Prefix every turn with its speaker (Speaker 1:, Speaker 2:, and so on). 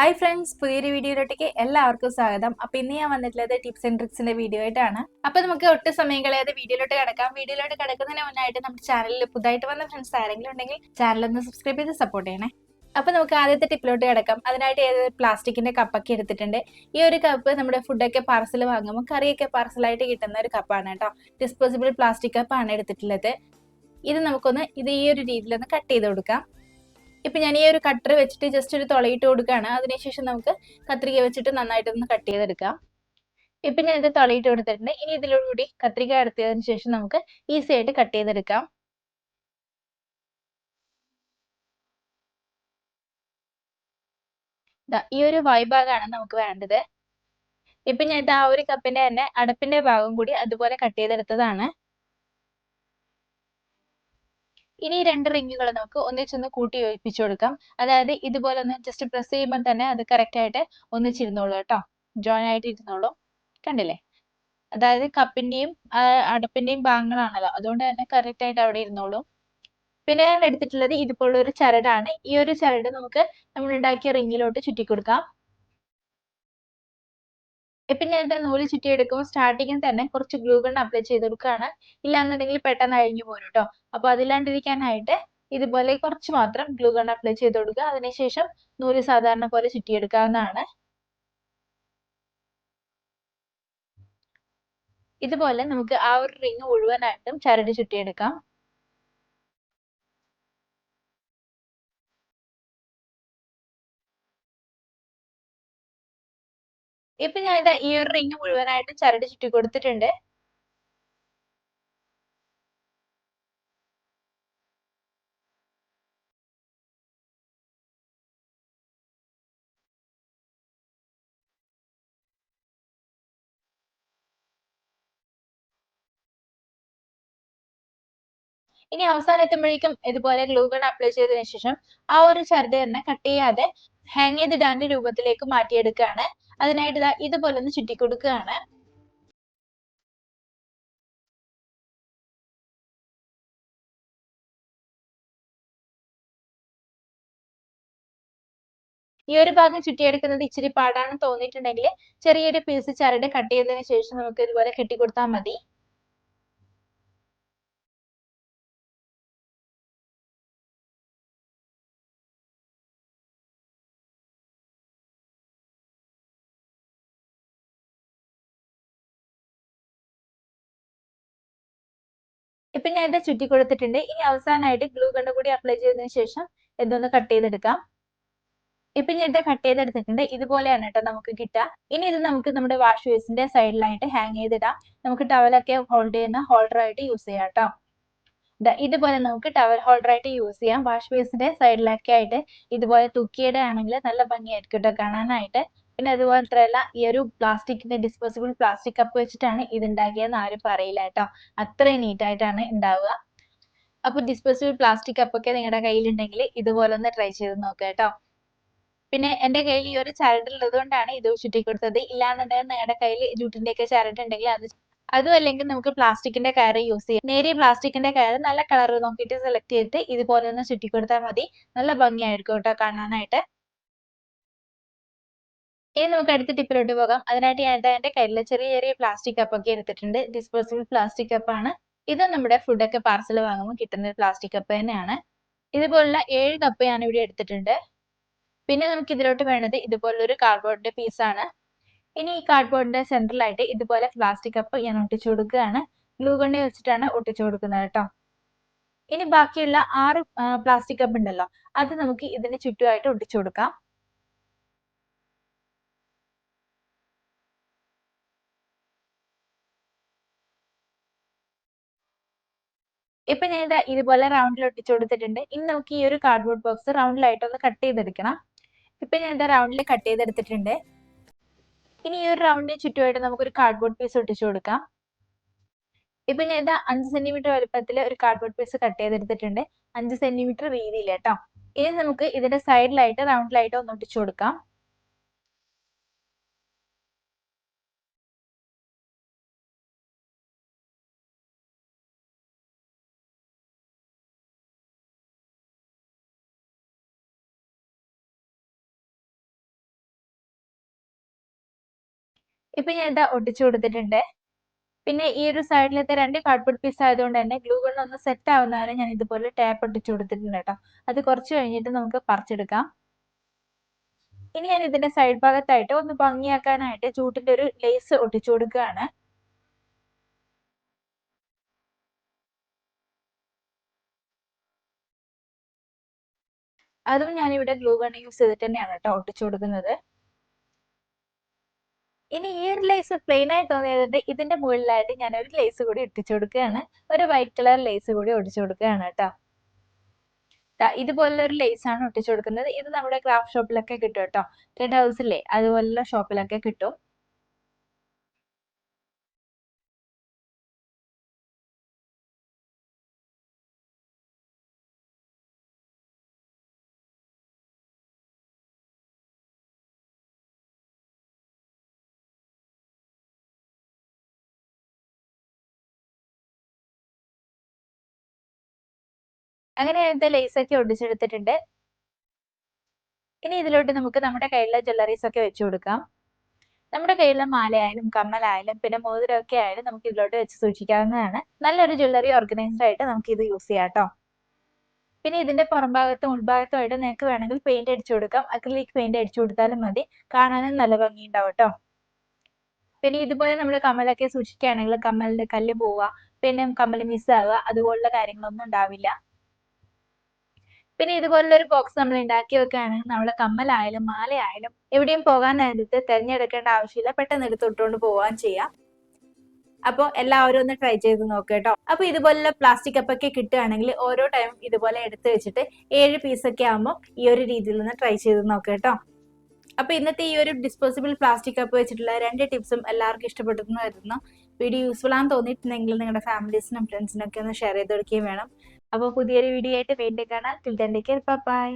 Speaker 1: Hi friends പുതിയൊരു വീഡിയോയിലോട്ടേക്ക് എല്ലാവർക്കും സ്വാഗതം. അപ്പൊ ഇന്ന് ഞാൻ വന്നിട്ടുള്ളത് ടിപ്സ് ആൻഡ് ട്രിക്സിന്റെ വീഡിയോ ആയിട്ടാണ്. അപ്പൊ നമുക്ക് ഒട്ടും സമയം കളയാതെ വീഡിയോയിലോട്ട് കിടക്കാം. വീഡിയോയിലോട്ട് കിടക്കുന്നതിന് മുന്നായിട്ട് നമ്മുടെ ചാനലിൽ പുതുതായിട്ട് വന്ന ഫ്രണ്ട്സ് ആരെങ്കിലും ഉണ്ടെങ്കിൽ ചാനൽ ഒന്ന് സബ്സ്ക്രൈബ് ചെയ്ത് സപ്പോർട്ട് ചെയ്യണേ. അപ്പൊ നമുക്ക് ആദ്യത്തെ ടിപ്പിലോട്ട് കിടക്കാം. അതിനായിട്ട് ഏത് പ്ലാസ്റ്റിക്കിന്റെ കപ്പൊക്കെ എടുത്തിട്ടുണ്ട്. ഈ ഒരു കപ്പ് നമ്മുടെ ഫുഡൊക്കെ പാർസൽ വാങ്ങുമ്പോൾ കറിയൊക്കെ പാർസലായിട്ട് കിട്ടുന്ന ഒരു കപ്പാണ് കേട്ടോ. ഡിസ്പോസിബിൾ പ്ലാസ്റ്റിക് കപ്പാണ് എടുത്തിട്ടുള്ളത്. ഇത് നമുക്കൊന്ന് ഇത് ഈ ഒരു രീതിയിലൊന്ന് കട്ട് ചെയ്ത് കൊടുക്കാം. ഇപ്പൊ ഞാൻ ഈ ഒരു കട്ടർ വെച്ചിട്ട് ജസ്റ്റ് ഒരു തുളയിട്ട് കൊടുക്കുകയാണ്. അതിനുശേഷം നമുക്ക് കത്രിക വെച്ചിട്ട് നന്നായിട്ടൊന്ന് കട്ട് ചെയ്തെടുക്കാം. ഇപ്പൊ ഞാൻ ഇത് തുളയിട്ട് കൊടുത്തിട്ടുണ്ട്. ഇനി ഇതിലൂടെ കത്രിക എടുത്തതിനു ശേഷം നമുക്ക് ഈസി ആയിട്ട് കട്ട് ചെയ്തെടുക്കാം. ഈ ഒരു ഭാഗമാണ് നമുക്ക് വേണ്ടത്. ഇപ്പൊ ഞാൻ ഇത് ആ ഒരു കപ്പിന്റെ തന്നെ അടപ്പിന്റെ ഭാഗം കൂടി അതുപോലെ കട്ട് ചെയ്തെടുത്തതാണ്. ഇനി രണ്ട് റിങ്ങുകൾ നമുക്ക് ഒന്നിച്ചൊന്ന് കൂട്ടി യോജിപ്പിച്ചു കൊടുക്കാം. അതായത് ഇതുപോലെ ഒന്ന് ജസ്റ്റ് പ്രസ് ചെയ്യുമ്പോൾ തന്നെ അത് കറക്റ്റ് ആയിട്ട് ഒന്നിച്ചിരുന്നോളൂ കേട്ടോ. ജോയിൻ ആയിട്ട് ഇരുന്നോളൂ കണ്ടില്ലേ? അതായത് കപ്പിന്റെയും അടപ്പിന്റെയും ഭാഗങ്ങളാണല്ലോ. അതുകൊണ്ട് തന്നെ കറക്റ്റ് ആയിട്ട് അവിടെ ഇരുന്നോളൂ. പിന്നെ ഞാൻ എടുത്തിട്ടുള്ളത് ഇതുപോലുള്ള ഒരു ചരടാണ്. ഈ ഒരു ചരട് നമുക്ക് നമ്മൾ ഉണ്ടാക്കിയ റിങ്ങിലോട്ട് ചുറ്റി കൊടുക്കാം ഇപ്പൊ ഞാൻ നൂൽ ചുറ്റി എടുക്കുമ്പോൾ സ്റ്റാർട്ടിങ്ങിൽ തന്നെ കുറച്ച് ഗ്ലൂ ഗൺ അപ്ലൈ ചെയ്ത് കൊടുക്കുകയാണ് ഇല്ലാന്നുണ്ടെങ്കിൽ പെട്ടെന്ന് അഴിഞ്ഞു പോരും കേട്ടോ അപ്പൊ അതില്ലാണ്ടിരിക്കാനായിട്ട് ഇതുപോലെ കുറച്ച് മാത്രം ഗ്ലൂ ഗൺ അപ്ലൈ ചെയ്ത് കൊടുക്കുക. അതിനുശേഷം നൂൽ സാധാരണ പോലെ ചുറ്റി എടുക്കാവുന്നതാണ് ഇതുപോലെ നമുക്ക് ആ ഒരു റിങ് മുഴുവനായിട്ടും ചരട് ചുറ്റിയെടുക്കാം. ഇപ്പൊ ഞാൻ ഇതാ ഈ ഒരു റിങ് മുഴുവനായിട്ട് ചരട് ചുറ്റി കൊടുത്തിട്ടുണ്ട്. ഇനി അവസാനം എത്തുമ്പോഴേക്കും ഇതുപോലെ ഗ്ലൂഗൺ അപ്ലൈ ചെയ്തതിനു ശേഷം ആ ഒരു ചരട് തന്നെ കട്ട് ചെയ്യാതെ ഹാങ് ചെയ്തിടാന്റെ രൂപത്തിലേക്ക് മാറ്റിയെടുക്കുകയാണ്. അതിനായിട്ട് ഇതുപോലെ ഒന്ന് ചുറ്റി കൊടുക്കുകയാണ്. ഈ ഒരു ഭാഗം ചുറ്റിയെടുക്കുന്നത് ഇച്ചിരി പാടാണെന്ന് തോന്നിയിട്ടുണ്ടെങ്കിൽ ചെറിയൊരു പീസ് ചരട് കട്ട് ചെയ്തതിന് ശേഷം നമുക്ക് ഇതുപോലെ കെട്ടിക്കൊടുത്താൽ മതി. ഇപ്പൊ ഞാൻ ഇത് ചുറ്റി കൊടുത്തിട്ടുണ്ട്. ഇനി അവസാനമായിട്ട് ഗ്ലൂ കണ്ട് കൂടി അപ്ലൈ ചെയ്തതിന് ശേഷം ഇതൊന്ന് കട്ട് ചെയ്തെടുക്കാം. ഇപ്പൊ ഞാൻ ഇത് കട്ട് ചെയ്തെടുത്തിട്ടുണ്ട്. ഇതുപോലെയാണ് കേട്ടോ നമുക്ക് കിട്ടുക. ഇനി ഇത് നമുക്ക് നമ്മുടെ വാഷ് ബേസിന്റെ സൈഡിലായിട്ട് ഹാങ് ചെയ്തിടാം. നമുക്ക് ടവലൊക്കെ ഹോൾഡ് ചെയ്യുന്ന ഹോൾഡർ ആയിട്ട് യൂസ് ചെയ്യാം കേട്ടോ. ഇതുപോലെ നമുക്ക് ടവൽ ഹോൾഡർ ആയിട്ട് യൂസ് ചെയ്യാം. വാഷ് ബേസിന്റെ സൈഡിലൊക്കെ ആയിട്ട് ഇതുപോലെ തൂക്കിയുടെ ആണെങ്കിൽ നല്ല ഭംഗിയായിരിക്കും കേട്ടോ കാണാനായിട്ട്. പിന്നെ അതുപോലെ മാത്രമല്ല ഈ ഒരു പ്ലാസ്റ്റിക്കിന്റെ ഡിസ്പോസിബിൾ പ്ലാസ്റ്റിക് കപ്പ് വെച്ചിട്ടാണ് ഇത് ഉണ്ടാക്കിയതെന്ന് ആരും പറയില്ല കേട്ടോ. അത്രയും നീറ്റായിട്ടാണ് ഉണ്ടാവുക. അപ്പൊ ഡിസ്പോസിബിൾ പ്ലാസ്റ്റിക് കപ്പൊക്കെ നിങ്ങളുടെ കയ്യിലുണ്ടെങ്കിൽ ഇതുപോലെ ഒന്ന് ട്രൈ ചെയ്ത് നോക്കുക കേട്ടോ. പിന്നെ എന്റെ കയ്യിൽ ഈ ഒരു ചരട് ഉള്ളത് കൊണ്ടാണ് ഇത് ചുറ്റി കൊടുത്തത് ഇല്ലാന്നുണ്ടെങ്കിൽ നിങ്ങളുടെ കയ്യിൽ ജൂട്ടിന്റെ ഒക്കെ ചരട് ഉണ്ടെങ്കിൽ അത് അതും അല്ലെങ്കിൽ നമുക്ക് പ്ലാസ്റ്റിക്കിന്റെ കയർ യൂസ് ചെയ്യാം. നേരിയ പ്ലാസ്റ്റിക്കിന്റെ കയർ നല്ല കളർ നോക്കിയിട്ട് സെലക്ട് ചെയ്തിട്ട് ഇതുപോലെ ഒന്ന് ചുറ്റി കൊടുത്താൽ മതി. നല്ല ഭംഗിയായിരിക്കും കേട്ടോ കാണാനായിട്ട്. ഇനി നമുക്ക് അടുത്ത ടിപ്പിലോട്ട് പോകാം. അതിനായിട്ട് ഞാൻ എന്റെ കയ്യിൽ ചെറിയ ചെറിയ പ്ലാസ്റ്റിക് കപ്പൊക്കെ എടുത്തിട്ടുണ്ട്. ഡിസ്പോസിബിൾ പ്ലാസ്റ്റിക് കപ്പാണ് ഇത് നമ്മുടെ ഫുഡൊക്കെ പാർസൽ വാങ്ങുമ്പോൾ കിട്ടുന്ന പ്ലാസ്റ്റിക് കപ്പ് തന്നെയാണ്. ഇതുപോലുള്ള ഏഴ് കപ്പ് ഞാൻ ഇവിടെ എടുത്തിട്ടുണ്ട്. പിന്നെ നമുക്ക് ഇതിലോട്ട് വേണ്ടത് ഇതുപോലൊരു കാർഡ്ബോർഡിന്റെ പീസാണ് ഇനി ഈ കാർഡ്ബോർഡിന്റെ സെൻട്രലായിട്ട് ഇതുപോലെ പ്ലാസ്റ്റിക് കപ്പ് ഞാൻ ഒട്ടിച്ചു കൊടുക്കുകയാണ്. ഗ്ലൂ ഗണ്ണി വെച്ചിട്ടാണ് ഒട്ടിച്ചു കൊടുക്കുന്നത് കേട്ടോ. ഇനി ബാക്കിയുള്ള ആറ് പ്ലാസ്റ്റിക് കപ്പ് ഉണ്ടല്ലോ. അത് നമുക്ക് ഇതിന് ചുറ്റുമായിട്ട് ഒട്ടിച്ചു കൊടുക്കാം. ഇപ്പൊ ഞാൻ ഇത് ഇതുപോലെ റൗണ്ടിൽ ഒട്ടിച്ചു കൊടുത്തിട്ടുണ്ട്. ഇനി നമുക്ക് ഈ ഒരു കാർഡ്ബോർഡ് ബോക്സ് റൗണ്ടിലായിട്ട് ഒന്ന് കട്ട് ചെയ്തെടുക്കണം. ഇപ്പൊ ഞാൻ ഇത് റൗണ്ടിൽ കട്ട് ചെയ്തെടുത്തിട്ടുണ്ട്. ഇനി ഈ ഒരു റൗണ്ടിന് ചുറ്റുമായിട്ട് നമുക്കൊരു കാർഡ്ബോർഡ് പീസ് ഒട്ടിച്ചു കൊടുക്കാം. ഇപ്പൊ ഞാൻ ഇതാ അഞ്ച് സെന്റിമീറ്റർ വലുപ്പത്തിൽ ഒരു കാർഡ്ബോർഡ് പീസ് കട്ട് ചെയ്തെടുത്തിട്ടുണ്ട്. അഞ്ച് സെന്റിമീറ്റർ വീതിയിൽ കേട്ടോ. ഇനി നമുക്ക് ഇതിന്റെ സൈഡിലായിട്ട് റൗണ്ടിലായിട്ട് ഒന്ന് ഒട്ടിച്ചു കൊടുക്കാം. ഇപ്പൊ ഞാൻ ഇതാ ഒട്ടിച്ചു കൊടുത്തിട്ടുണ്ട്. പിന്നെ ഈ ഒരു സൈഡിലത്തെ രണ്ട് കാർഡ്ബോർഡ് പീസ് ആയതുകൊണ്ട് തന്നെ ഒന്ന് സെറ്റ് ആവുന്നതാണ് ഞാൻ ഇതുപോലെ ടാപ്പ് ഒട്ടിച്ചു കൊടുത്തിട്ടുണ്ട് കേട്ടോ. അത് കുറച്ച് കഴിഞ്ഞിട്ട് നമുക്ക് പറിച്ചെടുക്കാം. ഇനി ഞാൻ ഇതിന്റെ സൈഡ് ഭാഗത്തായിട്ട് ഒന്ന് ഭംഗിയാക്കാനായിട്ട് ചൂട്ടിന്റെ ഒരു ലേസ് ഒട്ടിച്ചു കൊടുക്കുകയാണ്. അതും ഞാനിവിടെ ഗ്ലൂ ഗൺ യൂസ് ചെയ്തിട്ട് തന്നെയാണ് കേട്ടോ ഒട്ടിച്ചു കൊടുക്കുന്നത്. ഇനി ഈ ഒരു ലേസ് പ്ലെയിൻ ആയി തോന്നിയതുകൊണ്ട് ഇതിന്റെ മുകളിലായിട്ട് ഞാൻ ഒരു ലേസ് കൂടി ഇട്ടിച്ചു കൊടുക്കുകയാണ്. ഒരു വൈറ്റ് കളർ ലേസ് കൂടി ഒട്ടിച്ചു കൊടുക്കുകയാണ് കേട്ടോ. ഇതുപോലുള്ള ഒരു ലേസ് ആണ് ഒട്ടിച്ചു കൊടുക്കുന്നത്. ഇത് നമ്മുടെ ക്രാഫ്റ്റ് ഷോപ്പിലൊക്കെ കിട്ടും കേട്ടോ. റെഡ് ഹൗസിലെ അതുപോലുള്ള ഷോപ്പിലൊക്കെ കിട്ടും. അങ്ങനെ ഇതിന്റെ ലേസൊക്കെ ഒടിച്ചെടുത്തിട്ടുണ്ട്. ഇനി ഇതിലോട്ട് നമുക്ക് നമ്മുടെ കയ്യിലുള്ള ജ്വല്ലറീസ് ഒക്കെ വെച്ചു കൊടുക്കാം. നമ്മുടെ കയ്യിലുള്ള മാലയായാലും കമ്മലായാലും പിന്നെ മോതിരമൊക്കെ ആയാലും നമുക്ക് ഇതിലോട്ട് വെച്ച് സൂക്ഷിക്കാവുന്നതാണ്. നല്ലൊരു ജ്വല്ലറി ഓർഗനൈസ്ഡ് ആയിട്ട് നമുക്ക് ഇത് യൂസ് ചെയ്യാം കേട്ടോ പിന്നെ ഇതിന്റെ പുറംഭാഗത്തും ഉൾഭാഗത്തും ആയിട്ട് നിങ്ങൾക്ക് വേണമെങ്കിൽ പെയിന്റ് അടിച്ചു കൊടുക്കാം. അക്രിലിക് പെയിന്റ് അടിച്ചു കൊടുത്താലും മതി. കാണാനും നല്ല ഭംഗിയുണ്ടാവും കേട്ടോ പിന്നെ ഇതുപോലെ നമ്മൾ കമ്മലൊക്കെ സൂക്ഷിക്കുകയാണെങ്കിൽ കമ്മലിന്റെ കല്ല് പോവുക പിന്നെ കമ്മൽ മിസ്സാവുക അതുപോലുള്ള കാര്യങ്ങളൊന്നും ഉണ്ടാവില്ല. പിന്നെ ഇതുപോലുള്ള ഒരു ബോക്സ് നമ്മൾ ഉണ്ടാക്കി വെക്കുകയാണെങ്കിൽ നമ്മുടെ കമ്മലായാലും മാലയായാലും എവിടെയും പോകാൻ നേരത്ത് തിരഞ്ഞെടുക്കേണ്ട ആവശ്യമില്ല. പെട്ടെന്ന് എടുത്ത് ഇട്ടുകൊണ്ട് പോകാൻ ചെയ്യാം. അപ്പോൾ എല്ലാവരും ഒന്ന് ട്രൈ ചെയ്ത് നോക്കുക കേട്ടോ. അപ്പോൾ ഇതുപോലുള്ള പ്ലാസ്റ്റിക് കപ്പൊക്കെ കിട്ടുകയാണെങ്കിൽ ഓരോ ടൈം ഇതുപോലെ എടുത്ത് വെച്ചിട്ട് ഏഴ് പീസൊക്കെ ആകുമ്പോൾ ഈ ഒരു രീതിയിൽ ഒന്ന് ട്രൈ ചെയ്ത് നോക്കുക കേട്ടോ. അപ്പോൾ ഇന്നത്തെ ഈ ഒരു ഡിസ്പോസിബിൾ പ്ലാസ്റ്റിക് കപ്പ് വെച്ചിട്ടുള്ള രണ്ട് ടിപ്സും എല്ലാവർക്കും ഇഷ്ടപ്പെട്ടെന്ന് കരുതുന്നു. വീഡിയോ യൂസ്ഫുൾ ആണെന്ന് തോന്നിയിട്ടുണ്ടെങ്കിൽ നിങ്ങളുടെ ഫാമിലീസിനും ഫ്രണ്ട്സിനും ഒക്കെ ഒന്ന് ഷെയർ ചെയ്ത് കൊടുക്കുകയും വേണം. അപ്പോൾ പുതിയൊരു വീഡിയോ ആയിട്ട് വീണ്ടും കാണാം. Till by